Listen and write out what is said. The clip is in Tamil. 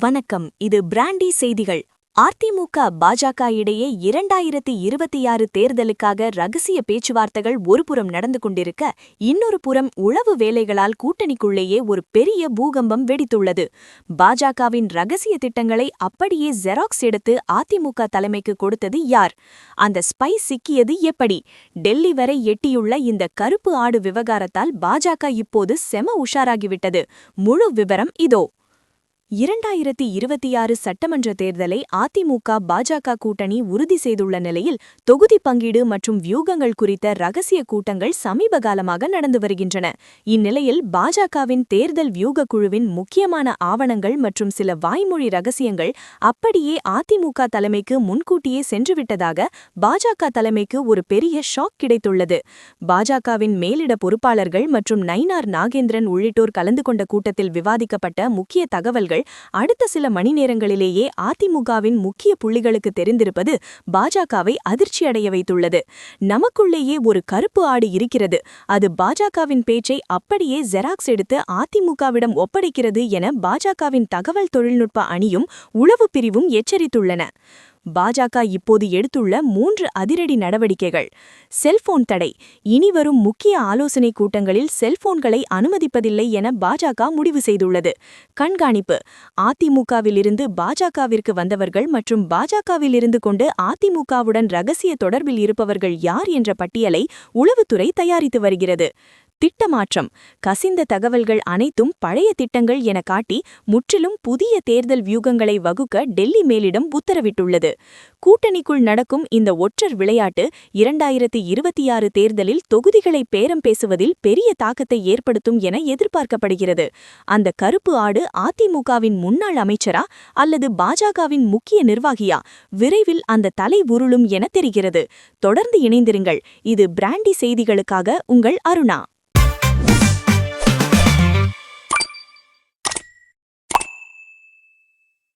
வணக்கம். இது பிராண்டி செய்திகள். அதிமுக பாஜக இடையே இரண்டாயிரத்தி இருபத்தி ஆறு தேர்தலுக்காக ரகசிய பேச்சுவார்த்தைகள் ஒருபுறம் நடந்து கொண்டிருக்க இன்னொரு புறம் உளவு வேலைகளால் கூட்டணிக்குள்ளேயே ஒரு பெரிய பூகம்பம் வெடித்துள்ளது. பாஜகவின் ரகசிய திட்டங்களை அப்படியே ஜெராக்ஸ் எடுத்து அதிமுக தலைமைக்கு கொடுத்தது யார்? அந்த ஸ்பை சிக்கியது எப்படி? டெல்லி வரை எட்டியுள்ள இந்த கருப்பு ஆடு விவகாரத்தால் பாஜக இப்போது செம உஷாராகிவிட்டது. முழு விவரம் இதோ. இரண்டாயிரத்தி இருபத்தி ஆறு சட்டமன்ற தேர்தலை அதிமுக பாஜக கூட்டணி உறுதி செய்துள்ள நிலையில் தொகுதி பங்கீடு மற்றும் வியூகங்கள் குறித்த ரகசிய கூட்டங்கள் சமீப காலமாக நடந்து வருகின்றன. இந்நிலையில் பாஜகவின் தேர்தல் வியூக குழுவின் முக்கியமான ஆவணங்கள் மற்றும் சில வாய்மொழி ரகசியங்கள் அப்படியே அதிமுக தலைமைக்கு முன்கூட்டியே சென்றுவிட்டதாக பாஜக தலைமைக்கு ஒரு பெரிய ஷாக் கிடைத்துள்ளது. பாஜகவின் மேலிட பொறுப்பாளர்கள் மற்றும் நைனார் நாகேந்திரன் உள்ளிட்டோர் கலந்து கொண்ட கூட்டத்தில் விவாதிக்கப்பட்ட முக்கிய தகவல்கள் அடுத்த சில மணி நேரங்களிலேயே அதிமுகவின் முக்கிய புள்ளிகளுக்கு தெரிந்திருப்பது பாஜகவை அதிர்ச்சியடைய வைத்துள்ளது. நமக்குள்ளேயே ஒரு கருப்பு ஆடு இருக்கிறது. அது பாஜகவின் பேச்சை அப்படியே ஜெராக்ஸ் எடுத்து அதிமுகவிடம் ஒப்படைக்கிறது என பாஜகவின் தகவல் தொழில்நுட்ப அணியும் உளவு பிரிவும் எச்சரித்துள்ளன. பாஜக இப்போது எடுத்துள்ள மூன்று அதிரடி நடவடிக்கைகள். செல்போன் தடை. இனிவரும் முக்கிய ஆலோசனை கூட்டங்களில் செல்போன்களை அனுமதிப்பதில்லை என பாஜக முடிவு செய்துள்ளது. கண்காணிப்பு. அதிமுகவிலிருந்து பாஜகவிற்கு வந்தவர்கள் மற்றும் பாஜகவிலிருந்து கொண்டு அதிமுகவுடன் ரகசிய தொடர்பில் இருப்பவர்கள் யார் என்ற பட்டியலை உளவுத்துறை தயாரித்து வருகிறது. திட்டமாற்றம். கசிந்த தகவல்கள் அனைத்தும் பழைய திட்டங்கள் என காட்டி முற்றிலும் புதிய தேர்தல் வியூகங்களை வகுக்க டெல்லி மேலிடம் உத்தரவிட்டுள்ளது. கூட்டணிக்குள் நடக்கும் இந்த ஒற்றர் விளையாட்டு இரண்டாயிரத்தி இருபத்தி ஆறு தேர்தலில் தொகுதிகளை பேரம் பேசுவதில் பெரிய தாக்கத்தை ஏற்படுத்தும் என எதிர்பார்க்கப்படுகிறது. அந்த கருப்பு ஆடு அதிமுகவின் முன்னாள் அமைச்சரா அல்லது பாஜகவின் முக்கிய நிர்வாகியா? விரைவில் அந்த தலை உருளும் என தெரிகிறது. தொடர்ந்து இணைந்திருங்கள். இது பிராண்டி செய்திகளுக்காக உங்கள் அருணா.